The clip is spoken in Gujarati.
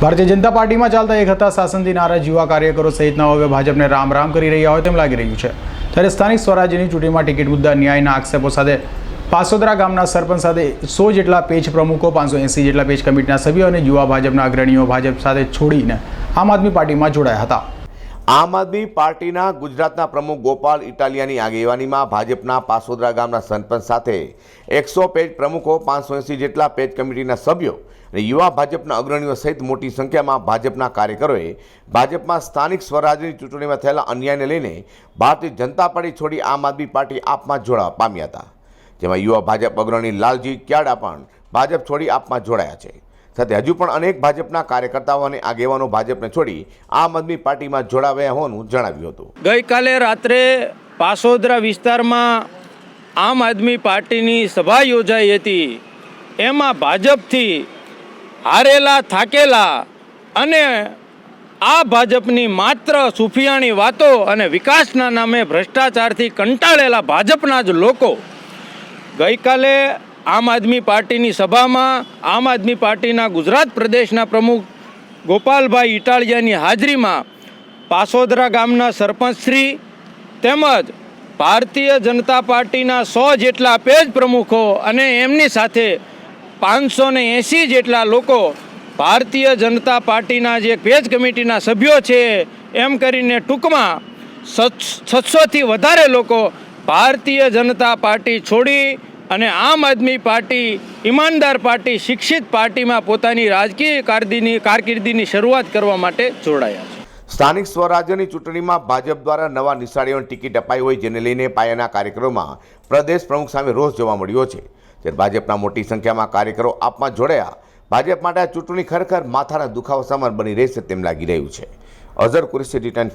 ભારતીય જનતા પાર્ટીમાં ચાલતા એક હતા શાસનથી નારાજ યુવા કાર્યકરો સહિતના હવે ભાજપને રામ રામ કરી રહ્યા હોય તેમ લાગી રહ્યું છે. ત્યારે સ્થાનિક સ્વરાજ્યની ચૂંટણીમાં ટિકિટ મુદ્દા ન્યાયના આક્ષેપો સાથે પાસોદરા ગામના સરપંચ સાથે સો જેટલા પેજ પ્રમુખો, પાંચસો એંસી જેટલા પેજ કમિટીના સભ્યો અને યુવા ભાજપના અગ્રણીઓ ભાજપ સાથે છોડીને આમ આદમી પાર્ટીમાં જોડાયા હતા. આમ આદમી પાર્ટીના ગુજરાતના પ્રમુખ ગોપાલ ઇટાલિયાની આગેવાનીમાં ભાજપના પાસોદરા ગામના સરપંચ સાથે એકસો પેજ પ્રમુખો, પાંચસો એંસી જેટલા પેજ કમિટીના સભ્યો અને યુવા ભાજપના અગ્રણીઓ સહિત મોટી સંખ્યામાં ભાજપના કાર્યકરોએ ભાજપમાં સ્થાનિક સ્વરાજની ચૂંટણીમાં થયેલા અન્યાયને લઈને ભારતીય જનતા પાર્ટી છોડી આમ આદમી પાર્ટી આપમાં જોડાવા પામ્યા હતા, જેમાં યુવા ભાજપ અગ્રણી લાલજી ક્યાડા પણ ભાજપ છોડી આપમાં જોડાયા છે. સાથે હજુ પણ અનેક ભાજપના કાર્યકર્તાઓ અને આગેવાનો ભાજપને છોડી આમ આદમી પાર્ટીમાં જોડાવ્યા હોવાનું જણાવ્યું હતું. ગઈકાલે રાત્રે પાસોદરા વિસ્તારમાં આમ આદમી પાર્ટીની સભા યોજાઈ હતી. એમાં ભાજપથી હારેલા, થાકેલા અને આ ભાજપની માત્ર સુફિયાણી વાતો અને વિકાસના નામે ભ્રષ્ટાચારથી કંટાળેલા ભાજપના જ લોકો ગઈકાલે આમ આદમી પાર્ટીની સભામાં, આમ આદમી પાર્ટીના ગુજરાત પ્રદેશના પ્રમુખ ગોપાલભાઈ ઇટાળિયાની હાજરીમાં પાસોદરા ગામના સરપંચશ્રી તેમજ ભારતીય જનતા પાર્ટીના સો જેટલા પેજ પ્રમુખો અને એમની સાથે પાંચસો ને એંસી જેટલા લોકો ભારતીય જનતા પાર્ટીના જે પેજ કમિટીના સભ્યો છે, એમ કરીને ટૂંકમાં છસોથી વધારે લોકો ભારતીય જનતા પાર્ટી છોડી અને આમ આદમી પાર્ટી, ઈમાનદાર પાર્ટી, શિક્ષિત પાર્ટીમાં પોતાની રાજકીય કારકિર્દીની કારકિર્દીની શરૂઆત કરવા માટે જોડાયા છે. સ્થાનિક સ્વરાજ્યની ચૂંટણીમાં ભાજપ દ્વારા નવા નિશાળીઓની ટિકિટ અપાઈ હોય જેને લઈને પાયાના કાર્યક્રમમાં પ્રદેશ પ્રમુખ સામે રોષ જોવા મળ્યો છે. ત્યારે ભાજપના મોટી સંખ્યામાં કાર્યકરો આપમાં જોડાયા, ભાજપ માટે આ ચૂંટણી ખરેખર માથાના દુખાવા સમાન બની રહેશે તેમ લાગી રહ્યું છે. અઝર કુરેશી રિટર્ન